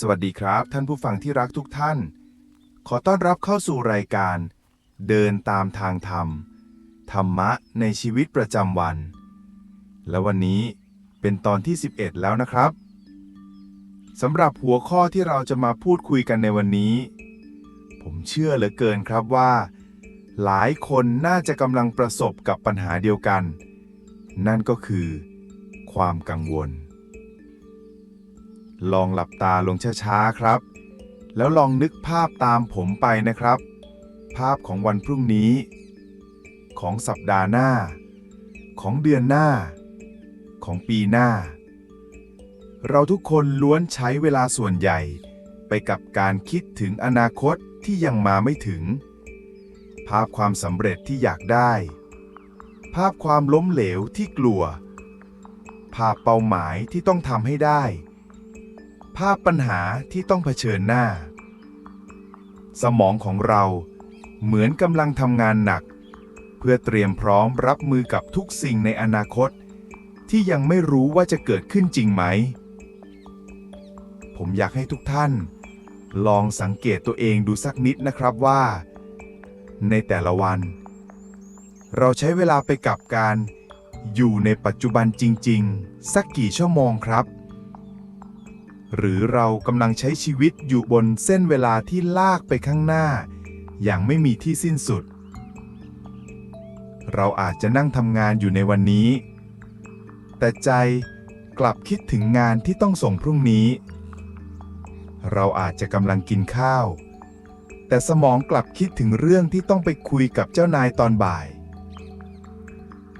สวัสดีครับ ท่านผู้ฟังที่รักทุกท่าน ขอต้อนรับเข้าสู่รายการ เดินตามทางธรรม ธรรมะในชีวิตประจำวัน และวันนี้เป็นตอนที่ 11 แล้วนะครับสำหรับหัวข้อที่เราจะมาพูดคุยกันในวันนี้ ผมเชื่อเหลือเกินครับว่า หลายคนน่าจะกำลังประสบกับปัญหาเดียวกัน นั่นก็คือ ความกังวล ลองหลับตาลงช้าๆครับ แล้วลองนึกภาพตามผมไปนะครับ ภาพของวันพรุ่งนี้ ของสัปดาห์หน้า ของเดือนหน้า ของปีหน้า เราทุกคนล้วนใช้เวลาส่วนใหญ่ ไปกับการคิดถึงอนาคตที่ยังมาไม่ถึง ภาพความสำเร็จที่อยากได้ ภาพความล้มเหลวที่กลัว ภาพเป้าหมายที่ต้องทำให้ได้ ภาพปัญหาที่ต้องเผชิญหน้า สมองของเราเหมือนกำลังทำงานหนัก เพื่อเตรียมพร้อมรับมือกับทุกสิ่งในอนาคต ที่ยังไม่รู้ว่าจะเกิดขึ้นจริงไหม ผมอยากให้ทุกท่าน ลองสังเกตตัวเองดูสักนิดนะครับว่า ในแต่ละวัน เราใช้เวลาไปกับการอยู่ในปัจจุบันจริง ๆ สักกี่ชั่วโมงครับ หรือเรากำลังใช้ชีวิตอยู่บนเส้นเวลาที่ลากไปข้างหน้า อย่างไม่มีที่สิ้นสุด เราอาจจะนั่งทำงานอยู่ในวันนี้ แต่ใจกลับคิดถึงงานที่ต้องส่งพรุ่งนี้ เราอาจจะกำลังกินข้าว แต่สมองกลับคิดถึงเรื่องที่ต้องไปคุยกับเจ้านายตอนบ่าย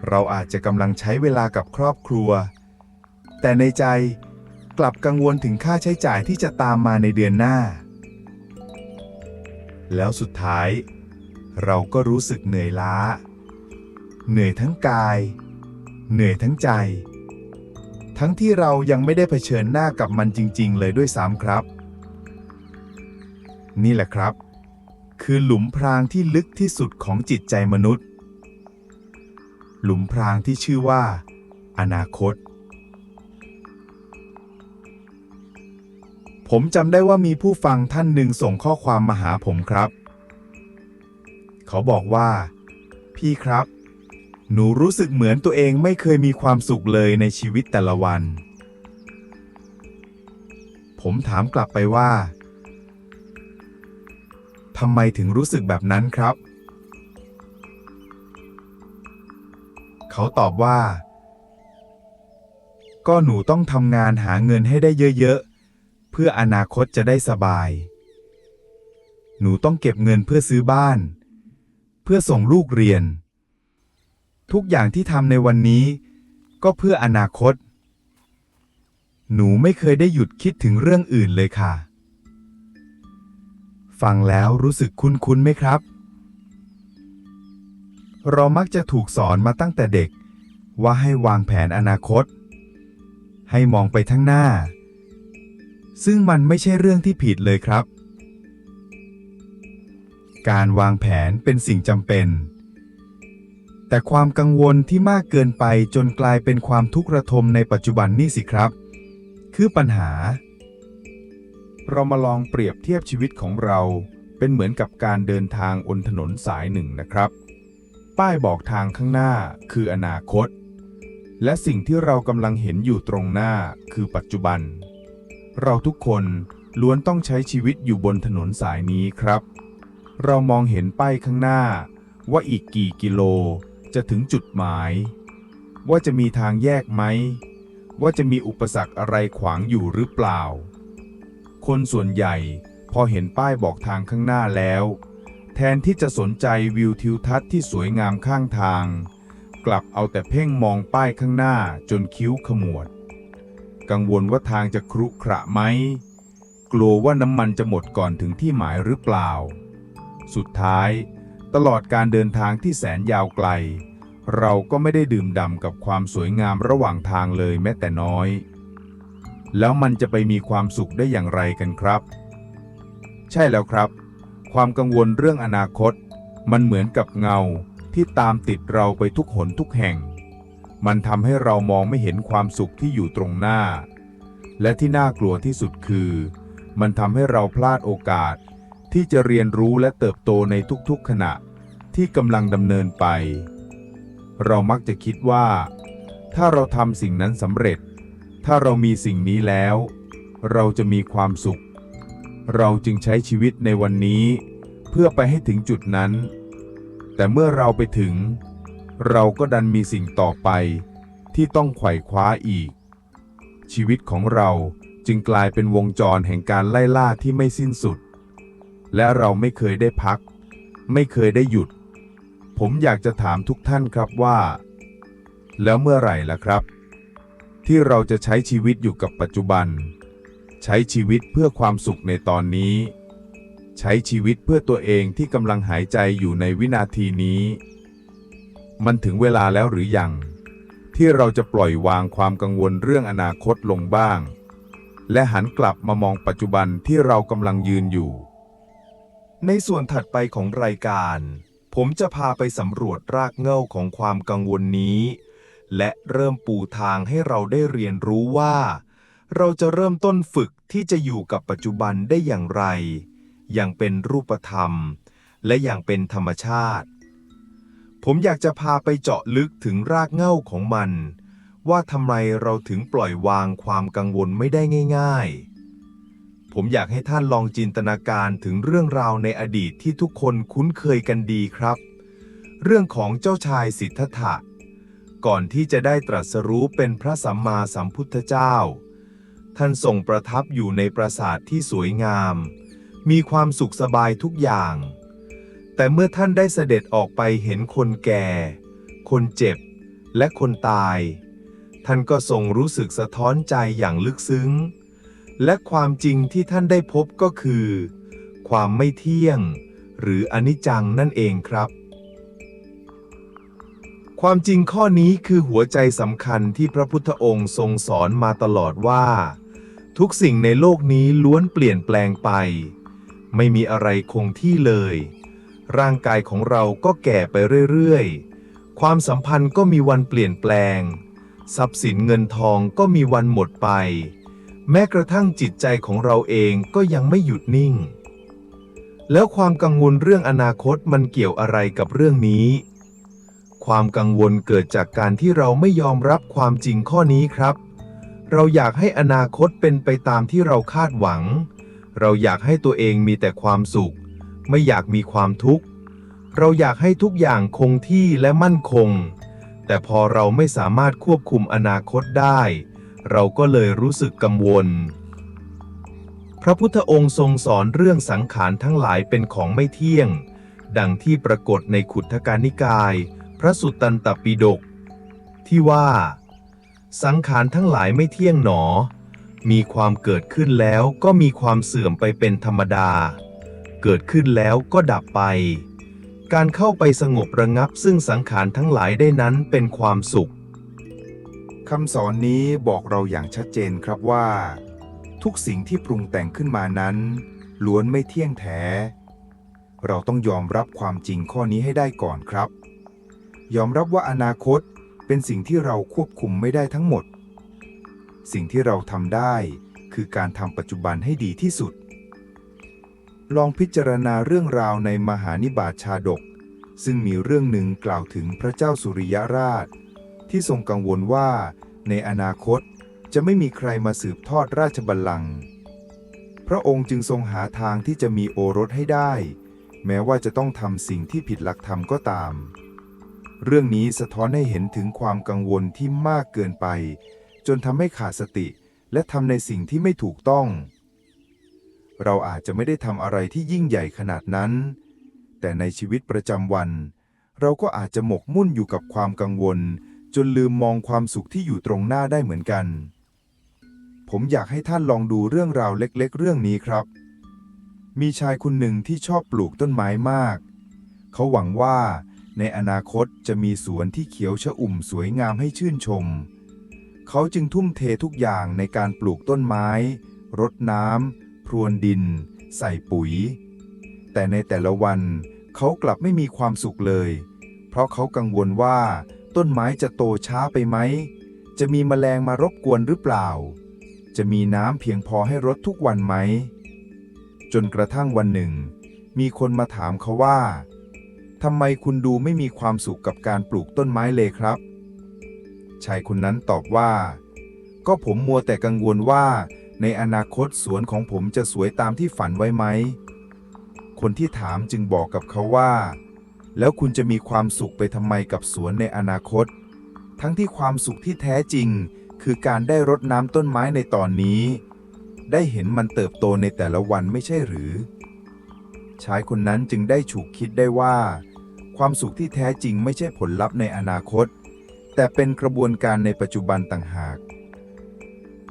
เราอาจจะกำลังใช้เวลากับครอบครัว แต่ในใจ กลับกังวลถึงค่าใช้จ่ายที่จะตามมาในเดือนหน้า แล้วสุดท้าย เราก็รู้สึกเหนื่อยล้า เหนื่อยทั้งกาย เหนื่อยทั้งใจ ทั้งที่เรายังไม่ได้เผชิญหน้ากับมันจริง ๆ เลยด้วยซ้ำครับ นี่แหละครับ คือหลุมพรางที่ลึกที่สุดของจิตใจมนุษย์ หลุมพรางที่ชื่อว่า อนาคต ผมจำได้ว่ามีผู้ฟังท่านหนึ่งส่งข้อความมาหาผมครับ เขาบอกว่า พี่ครับ หนูรู้สึกเหมือนตัวเองไม่เคยมีความสุขเลยในชีวิตแต่ละวัน ผมถามกลับไปว่าทำไมถึงรู้สึกแบบนั้นครับ เขาตอบว่า ก็หนูต้องทำงานหาเงินให้ได้เยอะ พื่ออนาคตจะได้สบาย หนูต้องเก็บเงินเพื่อซื้อบ้าน เพื่อส่งลูกเรียน ทุกอย่างที่ทำในวันนี้ ก็เพื่ออนาคต หนูไม่เคยได้หยุดคิดถึงเรื่องอื่นเลยค่ะ ฟังแล้วรู้สึกคุ้นๆไหมครับ เรามักจะถูกสอนมาตั้งแต่เด็ก ว่าให้วางแผนอนาคต ให้มองไปทั้งหน้า ซึ่งมันไม่ใช่เรื่องที่ผิดเลยครับ การวางแผนเป็นสิ่งจำเป็น แต่ความกังวลที่มากเกินไปจนกลายเป็นความทุกข์ระทมในปัจจุบันนี่สิครับ คือปัญหา เรามาลองเปรียบเทียบชีวิตของเรา เป็นเหมือนกับการเดินทางบนถนนสายหนึ่งนะครับ ป้ายบอกทางข้างหน้าคืออนาคต และสิ่งที่เรากำลังเห็นอยู่ตรงหน้าคือปัจจุบัน เราทุกคนล้วนต้องใช้ชีวิตอยู่บนถนนสายนี้ครับ เรามองเห็นป้ายข้างหน้า ว่าอีกกี่กิโลจะถึงจุดหมาย ว่าจะมีทางแยกไหม ว่าจะมีอุปสรรคอะไรขวางอยู่หรือเปล่า คนส่วนใหญ่พอเห็นป้ายบอกทางข้างหน้าแล้ว แทนที่จะสนใจวิวทิวทัศน์ที่สวยงามข้างทาง กลับเอาแต่เพ่งมองป้ายข้างหน้าจนคิ้วขมวด กังวลว่าทางจะครุขระไหม กลัวว่าน้ำมันจะหมดก่อนถึงที่หมายหรือเปล่า สุดท้าย ตลอดการเดินทางที่แสนยาวไกล เราก็ไม่ได้ดื่มด่ำกับความสวยงามระหว่างทางเลยแม้แต่น้อย แล้วมันจะไปมีความสุขได้อย่างไรกันครับ ใช่แล้วครับ ความกังวลเรื่องอนาคต มันเหมือนกับเงาที่ตามติดเราไปทุกหนทุกแห่ง มันทำให้เรามองไม่เห็นความสุขที่อยู่ตรงหน้า และที่น่ากลัวที่สุดคือ มันทำให้เราพลาดโอกาส ที่จะเรียนรู้และเติบโตในทุกๆขณะที่กำลังดำเนินไป เรามักจะคิดว่า ถ้าเราทำสิ่งนั้นสำเร็จ ถ้าเรามีสิ่งนี้แล้ว เราจะมีความสุข เราจึงใช้ชีวิตในวันนี้ เพื่อไปให้ถึงจุดนั้น แต่เมื่อเราไปถึง เราก็ดันมีสิ่งต่อไป ที่ต้องไขว่คว้าอีก ชีวิตของเราจึงกลายเป็นวงจรแห่งการไล่ล่าที่ไม่สิ้นสุด และเราไม่เคยได้พัก ไม่เคยได้หยุด ผมอยากจะถามทุกท่านครับว่า แล้วเมื่อไหร่ล่ะครับ ที่เราจะใช้ชีวิตอยู่กับปัจจุบัน ใช้ชีวิตเพื่อความสุขในตอนนี้ ใช้ชีวิตเพื่อตัวเองที่กำลังหายใจอยู่ในวินาทีนี้ มันถึงเวลาแล้วหรือยัง ที่เราจะปล่อยวางความกังวลเรื่องอนาคตลงบ้าง และหันกลับมามองปัจจุบันที่เรากำลังยืนอยู่ ในส่วนถัดไปของรายการ ผมจะพาไปสำรวจรากเหง้าของความกังวลนี้ และเริ่มปูทางให้เราได้เรียนรู้ว่า เราจะเริ่มต้นฝึกที่จะอยู่กับปัจจุบันได้อย่างไร อย่างเป็นรูปธรรม และอย่างเป็นธรรมชาติ ผมอยากจะพาไปเจาะลึกถึงรากเหง้าของมัน ว่าทำไมเราถึงปล่อยวางความกังวลไม่ได้ง่าย ๆ ผมอยากให้ท่านลองจินตนาการถึงเรื่องราวในอดีตที่ทุกคนคุ้นเคยกันดีครับ เรื่องของเจ้าชายสิทธัตถะ ก่อนที่จะได้ตรัสรู้เป็นพระสัมมาสัมพุทธเจ้า ท่านทรงประทับอยู่ในปราสาทที่สวยงาม มีความสุขสบายทุกอย่าง แต่เมื่อท่านได้เสด็จออกไปเห็นคนแก่ คนเจ็บ และคนตาย ท่านก็ทรงรู้สึกสะท้อนใจอย่างลึกซึ้ง และความจริงที่ท่านได้พบก็คือ ความไม่เที่ยง หรืออนิจจังนั่นเองครับ ความจริงข้อนี้คือหัวใจสำคัญที่พระพุทธองค์ทรงสอนมาตลอดว่า ทุกสิ่งในโลกนี้ล้วนเปลี่ยนแปลงไป ไม่มีอะไรคงที่เลย ร่างกายของเราก็แก่ไปเรื่อยๆ ความสัมพันธ์ก็มีวันเปลี่ยนแปลง ทรัพย์สินเงินทองก็มีวันหมดไป แม้กระทั่งจิตใจของเราเองก็ยังไม่หยุดนิ่ง แล้วความกังวลเรื่องอนาคตมันเกี่ยวอะไรกับเรื่องนี้ ความกังวลเกิดจากการที่เราไม่ยอมรับความจริงข้อนี้ครับ เราอยากให้อนาคตเป็นไปตามที่เราคาดหวัง เราอยากให้ตัวเองมีแต่ความสุข ไม่อยากมีความทุกข์ เราอยากให้ทุกอย่างคงที่และมั่นคง แต่พอเราไม่สามารถควบคุมอนาคตได้ เราก็เลยรู้สึกกังวล พระพุทธองค์ทรงสอนเรื่องสังขารทั้งหลายเป็นของไม่เที่ยง ดังที่ปรากฏในขุททกานิกาย พระสุตตันตปิฎกที่ว่า สังขารทั้งหลายไม่เที่ยงหนอ มีความเกิดขึ้นแล้วก็มีความเสื่อมไปเป็นธรรมดา เกิดขึ้นแล้วก็ดับไป การเข้าไปสงบระงับซึ่งสังขารทั้งหลายได้นั้นเป็นความสุขคำสอนนี้บอกเราอย่างชัดเจนครับว่า ทุกสิ่งที่ปรุงแต่งขึ้นมานั้น ล้วนไม่เที่ยงแท้ เราต้องยอมรับความจริงข้อนี้ให้ได้ก่อนครับ ยอมรับว่าอนาคตเป็นสิ่งที่เราควบคุมไม่ได้ทั้งหมด สิ่งที่เราทำได้คือการทำปัจจุบันให้ดีที่สุด ลองพิจารณาเรื่องราวในมหานิบาตชาดก ซึ่งมีเรื่องหนึ่งกล่าวถึงพระเจ้าสุริยราช ที่ทรงกังวลว่าในอนาคตจะไม่มีใครมาสืบทอดราชบัลลังก์พระองค์จึงทรงหาทางที่จะมีโอรสให้ได้ แม้ว่าจะต้องทำสิ่งที่ผิดหลักธรรมก็ตาม เรื่องนี้สะท้อนให้เห็นถึงความกังวลที่มากเกินไป จนทำให้ขาดสติและทำในสิ่งที่ไม่ถูกต้อง เราอาจจะไม่ได้ทำอะไรที่ยิ่งใหญ่ขนาดนั้น แต่ในชีวิตประจำวัน เราก็อาจจะหมกมุ่นอยู่กับความกังวล จนลืมมองความสุขที่อยู่ตรงหน้าได้เหมือนกัน ผมอยากให้ท่านลองดูเรื่องราวเล็กๆ เรื่องนี้ครับ มีชายคนหนึ่งที่ชอบปลูกต้นไม้มาก เขาหวังว่าในอนาคตจะมีสวนที่เขียวชอุ่มสวยงามให้ชื่นชม เขาจึงทุ่มเททุกอย่างในการปลูกต้นไม้ รดน้ำ พรวนดิน ใส่ปุ๋ย แต่ในแต่ละวันเขากลับไม่มีความสุขเลย เพราะเขากังวลว่า ต้นไม้จะโตช้าไปไหม จะมีแมลงมารบกวนหรือเปล่า จะมีน้ำเพียงพอให้รดทุกวันไหม จนกระทั่งวันหนึ่ง มีคนมาถามเขาว่าทำไมคุณดูไม่มีความสุขกับการปลูกต้นไม้เลยครับ ชายคนนั้นตอบว่า ก็ผมมัวแต่กังวลว่า ในอนาคตสวนของผมจะสวยตามที่ฝันไว้ไหม คนที่ถามจึงบอกกับเขาว่า แล้วคุณจะมีความสุขไปทำไมกับสวนในอนาคต ทั้งที่ความสุขที่แท้จริง คือการได้รดน้ำต้นไม้ในตอนนี้ ได้เห็นมันเติบโตในแต่ละวันไม่ใช่หรือ ชายคนนั้นจึงได้ฉุกคิดได้ว่า ความสุขที่แท้จริงไม่ใช่ผลลัพธ์ในอนาคต แต่เป็นกระบวนการในปัจจุบันต่างหาก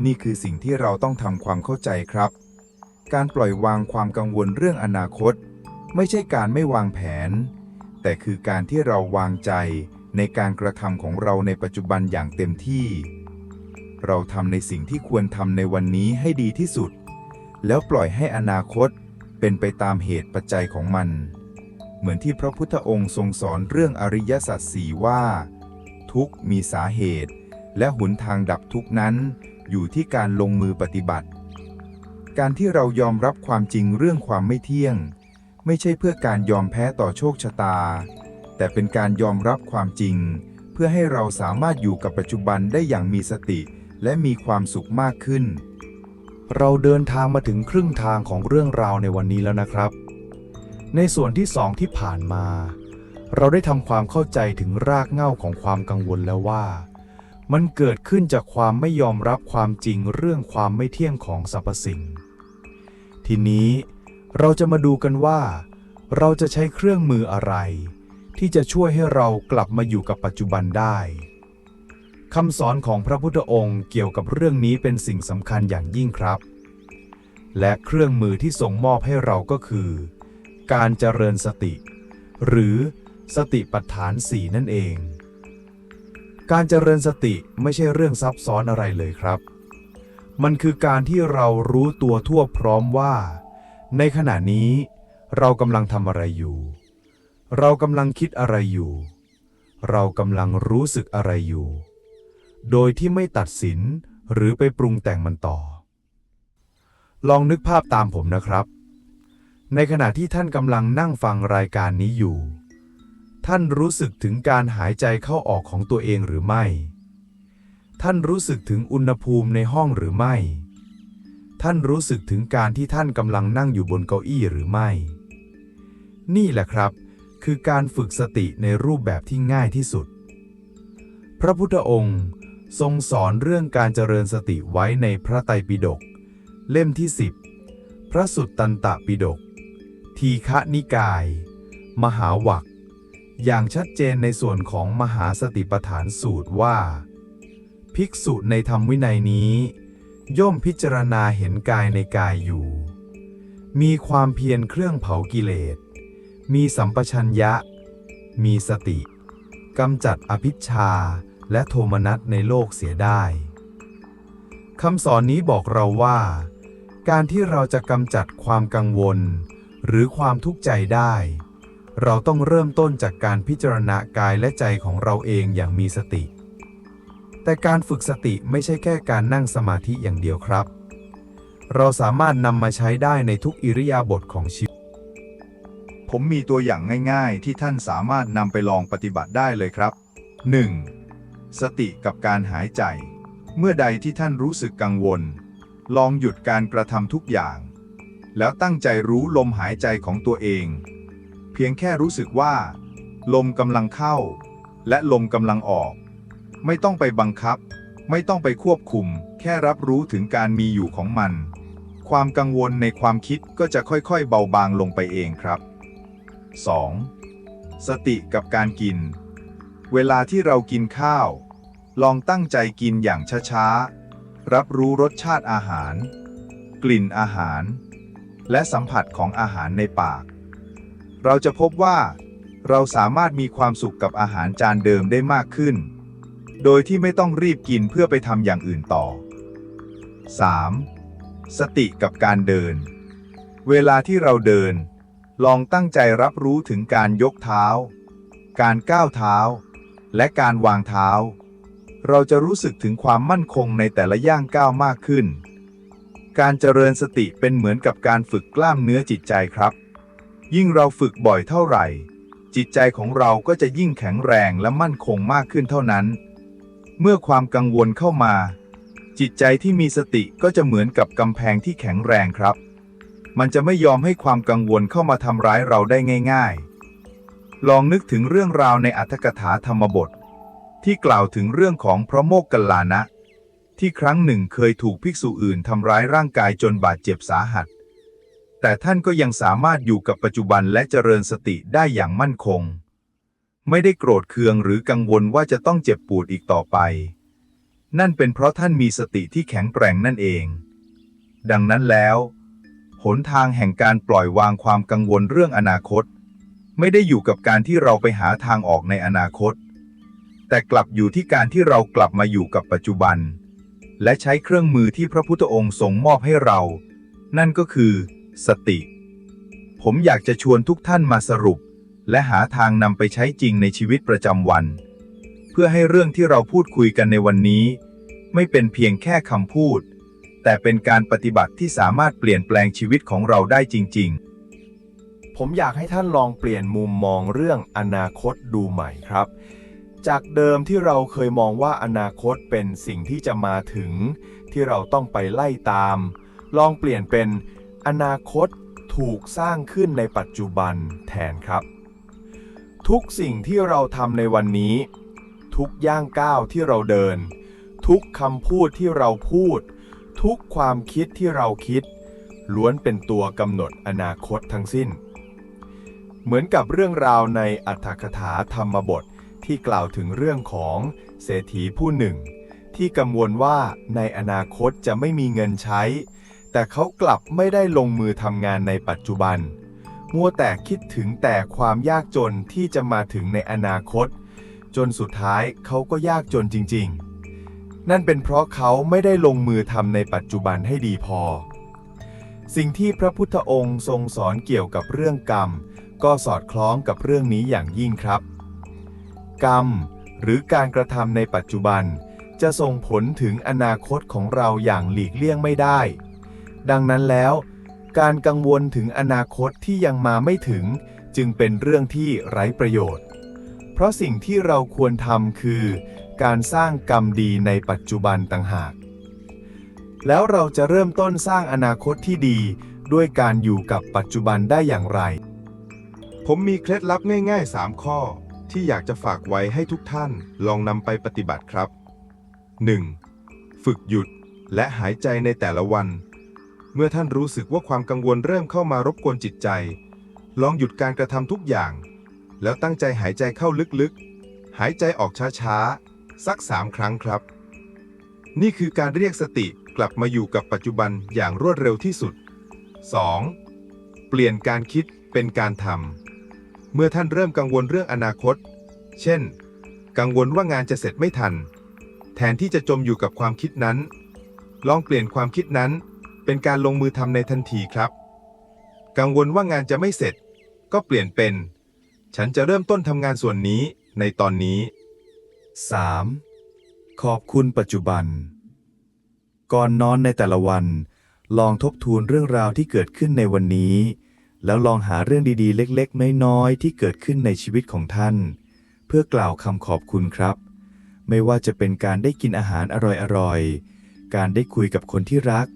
นี่คือสิ่งที่เราต้องทำความเข้าใจครับ การปล่อยวางความกังวลเรื่องอนาคต ไม่ใช่การไม่วางแผน แต่คือการที่เราวางใจในการกระทำของเราในปัจจุบันอย่างเต็มที่ เราทำในสิ่งที่ควรทำในวันนี้ให้ดีที่สุด แล้วปล่อยให้อนาคตเป็นไปตามเหตุปัจจัยของมัน เหมือนที่พระพุทธองค์ทรงสอนเรื่องอริยสัจสี่ว่า ทุกมีสาเหตุ และหนทางดับทุกนั้น อยู่ที่การลงมือปฏิบัติ การที่เรายอมรับความจริงเรื่องความไม่เที่ยง ไม่ใช่เพื่อการยอมแพ้ต่อโชคชะตา แต่เป็นการยอมรับความจริง เพื่อให้เราสามารถอยู่กับปัจจุบันได้อย่างมีสติ และมีความสุขมากขึ้น เราเดินทางมาถึงครึ่งทางของเรื่องราวในวันนี้แล้วนะครับ ในส่วนที่สองที่ผ่านมา เราได้ทำความเข้าใจถึงรากเหง้าของความกังวลแล้วว่า มันเกิดขึ้นจากความไม่ยอมรับความจริงเรื่องความไม่เที่ยงของสรรพสิ่ง ทีนี้เราจะมาดูกันว่า เราจะใช้เครื่องมืออะไร ที่จะช่วยให้เรากลับมาอยู่กับปัจจุบันได้คำสอนของพระพุทธองค์เกี่ยวกับเรื่องนี้เป็นสิ่งสำคัญอย่างยิ่งครับ และเครื่องมือที่ส่งมอบให้เราก็คือ การเจริญสติ หรือสติปัฏฐานสี่นั่นเอง การเจริญสติไม่ใช่เรื่องซับซ้อนอะไรเลยครับ มันคือการที่เรารู้ตัวทั่วพร้อมว่า ในขณะนี้ เรากำลังทำอะไรอยู่ เรากำลังคิดอะไรอยู่ เรากำลังรู้สึกอะไรอยู่ โดยที่ไม่ตัดสินหรือไปปรุงแต่งมันต่อ ลองนึกภาพตามผมนะครับ ในขณะที่ท่านกำลังนั่งฟังรายการนี้อยู่ ท่านรู้สึกถึงการหายใจเข้าออกของตัวเองหรือไม่ ท่านรู้สึกถึงอุณหภูมิในห้องหรือไม่ ท่านรู้สึกถึงการที่ท่านกำลังนั่งอยู่บนเก้าอี้หรือไม่ นี่แหละครับ คือการฝึกสติในรูปแบบที่ง่ายที่สุด พระพุทธองค์ทรงสอนเรื่องการเจริญสติไว้ในพระไตรปิฎกเล่มที่ 10 พระสุตตันตปิฎกทีฆนิกาย มหาวัก อย่างชัดเจนในส่วนของมหาสติปัฏฐานสูตรว่า ภิกษุในธรรมวินัยนี้ ย่อมพิจารณาเห็นกายในกายอยู่ มีความเพียรเครื่องเผากิเลส มีสัมปชัญญะ มีสติกำจัดอภิชาและโทมนัสในโลกเสียได้คำสอนนี้บอกเราว่า การที่เราจะกำจัดความกังวล หรือความทุกข์ใจได้ เราต้องเริ่มต้นจากการพิจารณากายและใจของเราเองอย่างมีสติ แต่การฝึกสติไม่ใช่แค่การนั่งสมาธิอย่างเดียวครับ เราสามารถนำมาใช้ได้ในทุกอิริยาบถของชีวิต ผมมีตัวอย่างง่าย ๆ ที่ท่านสามารถนำไปลองปฏิบัติได้เลยครับ 1. สติกับการหายใจ เมื่อใดที่ท่านรู้สึกกังวล ลองหยุดการกระทำทุกอย่าง แล้วตั้งใจรู้ลมหายใจของตัวเอง เพียงแค่รู้สึกว่า ลมกำลังเข้า และลมกำลังออก ไม่ต้องไปบังคับ ไม่ต้องไปควบคุม แค่รับรู้ถึงการมีอยู่ของมัน ความกังวลในความคิดก็จะค่อยๆ เบาบางลงไปเองครับ 2. สติกับการกิน เวลาที่เรากินข้าว ลองตั้งใจกินอย่างช้าๆ รับรู้รสชาติอาหาร กลิ่นอาหาร และสัมผัสของอาหารในปาก เราจะพบว่า เราสามารถมีความสุขกับอาหารจานเดิมได้มากขึ้น โดยที่ไม่ต้องรีบกินเพื่อไปทำอย่างอื่นต่อ 3. สติกับการเดิน เวลาที่เราเดิน ลองตั้งใจรับรู้ถึงการยกเท้า การก้าวเท้า และการวางเท้า เราจะรู้สึกถึงความมั่นคงในแต่ละย่างก้าวมากขึ้น การเจริญสติเป็นเหมือนกับการฝึกกล้ามเนื้อจิตใจครับ ยิ่งเราฝึกบ่อยเท่าไหร่ จิตใจของเราก็จะยิ่งแข็งแรงและมั่นคงมากขึ้นเท่านั้น เมื่อความกังวลเข้ามา จิตใจที่มีสติก็จะเหมือนกับกำแพงที่แข็งแรงครับ มันจะไม่ยอมให้ความกังวลเข้ามาทำร้ายเราได้ง่าย ๆ ลองนึกถึงเรื่องราวในอัตถกถาธรรมบท ที่กล่าวถึงเรื่องของพระโมกขัลลานะที่ครั้งหนึ่งเคยถูกภิกษุอื่นทำร้ายร่างกายจนบาดเจ็บสาหัส แต่ท่านก็ยังสามารถอยู่กับปัจจุบันและเจริญสติได้อย่างมั่นคง ไม่ได้โกรธเคืองหรือกังวลว่าจะต้องเจ็บปวดอีกต่อไป นั่นเป็นเพราะท่านมีสติที่แข็งแกร่งนั่นเอง ดังนั้นแล้วหนทางแห่งการปล่อยวางความกังวลเรื่องอนาคต ไม่ได้อยู่กับการที่เราไปหาทางออกในอนาคต แต่กลับอยู่ที่การที่เรากลับมาอยู่กับปัจจุบัน และใช้เครื่องมือที่พระพุทธองค์ทรงมอบให้เรา นั่นก็คือ สติ ผมอยากจะชวนทุกท่านมาสรุป และหาทางนำไปใช้จริงในชีวิตประจำวัน เพื่อให้เรื่องที่เราพูดคุยกันในวันนี้ ไม่เป็นเพียงแค่คำพูด แต่เป็นการปฏิบัติที่สามารถเปลี่ยนแปลงชีวิตของเราได้จริง ๆ ผมอยากให้ท่านลองเปลี่ยนมุมมองเรื่องอนาคตดูใหม่ครับจากเดิมที่เราเคยมองว่าอนาคตเป็นสิ่งที่จะมาถึง ที่เราต้องไปไล่ตาม ลองเปลี่ยนเป็น อนาคตถูกสร้างขึ้นในปัจจุบันแทนครับ ทุกสิ่งที่เราทำในวันนี้ ทุกย่างก้าวที่เราเดิน ทุกคำพูดที่เราพูด ทุกความคิดที่เราคิด ล้วนเป็นตัวกำหนดอนาคตทั้งสิ้น เหมือนกับเรื่องราวในอัตถกถาธรรมบทที่กล่าวถึงเรื่องของเศรษฐีผู้หนึ่ง ที่กังวลว่าในอนาคตจะไม่มีเงินใช้ แต่เขากลับไม่ได้ลงมือทำงานในปัจจุบัน มัวแต่คิดถึงแต่ความยากจนที่จะมาถึงในอนาคต จนสุดท้ายเขาก็ยากจนจริง ๆ นั่นเป็นเพราะเขาไม่ได้ลงมือทำในปัจจุบันให้ดีพอ สิ่งที่พระพุทธองค์ทรงสอนเกี่ยวกับเรื่องกรรม ก็สอดคล้องกับเรื่องนี้อย่างยิ่งครับ กรรม หรือการกระทำในปัจจุบันจะส่งผลถึงอนาคตของเราอย่างหลีกเลี่ยงไม่ได้ ดังนั้นแล้ว การกังวลถึงอนาคตที่ยังมาไม่ถึง จึงเป็นเรื่องที่ไร้ประโยชน์ เพราะสิ่งที่เราควรทำคือ การสร้างกรรมดีในปัจจุบันต่างหาก แล้วเราจะเริ่มต้นสร้างอนาคตที่ดี ด้วยการอยู่กับปัจจุบันได้อย่างไร ผมมีเคล็ดลับง่าย ๆ 3 ข้อ ที่อยากจะฝากไว้ให้ทุกท่านลองนำไปปฏิบัติครับ 1. ฝึกหยุดและหายใจในแต่ละวัน เมื่อท่านรู้สึกว่าความกังวลเริ่มเข้ามารบกวนจิตใจ ลองหยุดการกระทำทุกอย่าง แล้วตั้งใจหายใจเข้าลึกๆ หายใจออกช้าๆ สัก3ครั้งครับ นี่คือการเรียกสติกลับมาอยู่กับปัจจุบันอย่างรวดเร็วที่สุด 2. เปลี่ยนการคิดเป็นการทำเมื่อท่านเริ่มกังวลเรื่องอนาคต เช่น กังวลว่างานจะเสร็จไม่ทัน แทนที่จะจมอยู่กับความคิดนั้น ลองเปลี่ยนความคิดนั้น เป็นการลงมือทำในทันทีครับ กังวลว่างานจะไม่เสร็จ ก็เปลี่ยนเป็น ฉันจะเริ่มต้นทำงานส่วนนี้ในตอนนี้ 3. ขอบคุณปัจจุบัน ก่อนนอนในแต่ละวัน ลองทบทวนเรื่องราวที่เกิดขึ้นในวันนี้ แล้วลองหาเรื่องดีๆ เล็กๆ น้อยๆ ที่เกิดขึ้นในชีวิตของท่าน เพื่อกล่าวคำขอบคุณครับ ไม่ว่าจะเป็นการได้กินอาหารอร่อยๆ การได้คุยกับคนที่รัก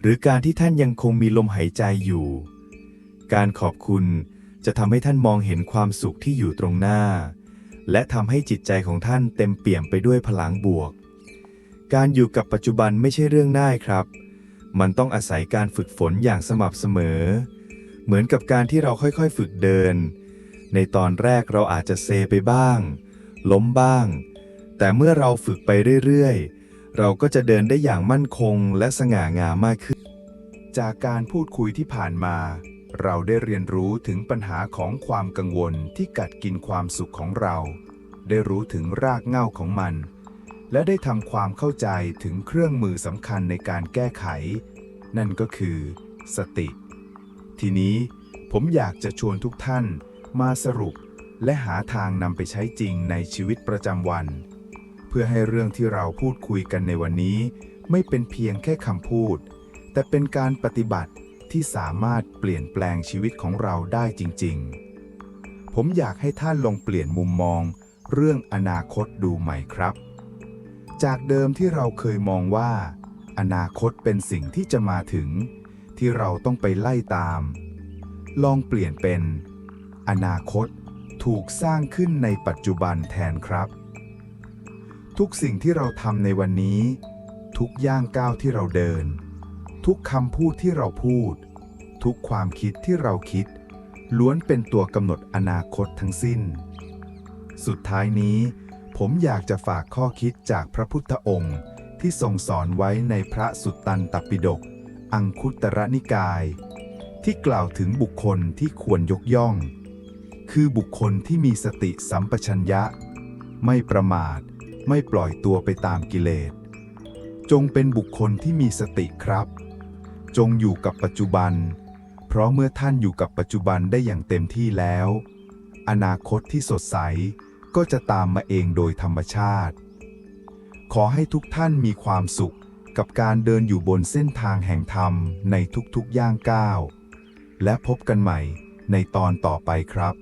หรือการที่ท่านยังคงมีลมหายใจอยู่ การขอบคุณจะทำให้ท่านมองเห็นความสุขที่อยู่ตรงหน้า และทำให้จิตใจของท่านเต็มเปี่ยมไปด้วยพลังบวก การอยู่กับปัจจุบันไม่ใช่เรื่องง่ายครับ มันต้องอาศัยการฝึกฝนอย่างสม่ำเสมอ เหมือนกับการที่เราค่อยๆ ฝึกเดิน ในตอนแรกเราอาจจะเซไปบ้าง ล้มบ้าง แต่เมื่อเราฝึกไปเรื่อยๆ เราก็จะเดินได้อย่างมั่นคงและสง่างามมากขึ้น จากการพูดคุยที่ผ่านมา เราได้เรียนรู้ถึงปัญหาของความกังวลที่กัดกินความสุขของเรา ได้รู้ถึงรากเหง้าของมัน และได้ทำความเข้าใจถึงเครื่องมือสำคัญในการแก้ไข นั่นก็คือ สติ ทีนี้ผมอยากจะชวนทุกท่านมาสรุปและหาทางนำไปใช้จริงในชีวิตประจำวัน เพื่อให้เรื่องที่เราพูดคุยกันในวันนี้ ไม่เป็นเพียงแค่คำพูด แต่เป็นการปฏิบัติที่สามารถเปลี่ยนแปลงชีวิตของเราได้จริง ๆ ผมอยากให้ท่านลองเปลี่ยนมุมมอง เรื่องอนาคตดูใหม่ครับ จากเดิมที่เราเคยมองว่า อนาคตเป็นสิ่งที่จะมาถึง ที่เราต้องไปไล่ตาม ลองเปลี่ยนเป็น อนาคตถูกสร้างขึ้นในปัจจุบันแทนครับ ทุกสิ่งที่เราทำในวันนี้ ทุกย่างก้าวที่เราเดิน ทุกคำพูดที่เราพูด ทุกความคิดที่เราคิด ล้วนเป็นตัวกำหนดอนาคตทั้งสิ้น สุดท้ายนี้ ผมอยากจะฝากข้อคิดจากพระพุทธองค์ที่ทรงสอนไว้ในพระสุตตันตปิฎกอังคุตรนิกาย ที่กล่าวถึงบุคคลที่ควรยกย่อง คือบุคคลที่มีสติสัมปชัญญะ ไม่ประมาท ไม่ปล่อยตัวไปตามกิเลส จงเป็นบุคคลที่มีสติครับ จงอยู่กับปัจจุบัน เพราะเมื่อท่านอยู่กับปัจจุบันได้อย่างเต็มที่แล้ว อนาคตที่สดใสก็จะตามมาเองโดยธรรมชาติ ขอให้ทุกท่านมีความสุขกับการเดินอยู่บนเส้นทางแห่งธรรมในทุกๆย่างก้าว และพบกันใหม่ในตอนต่อไปครับ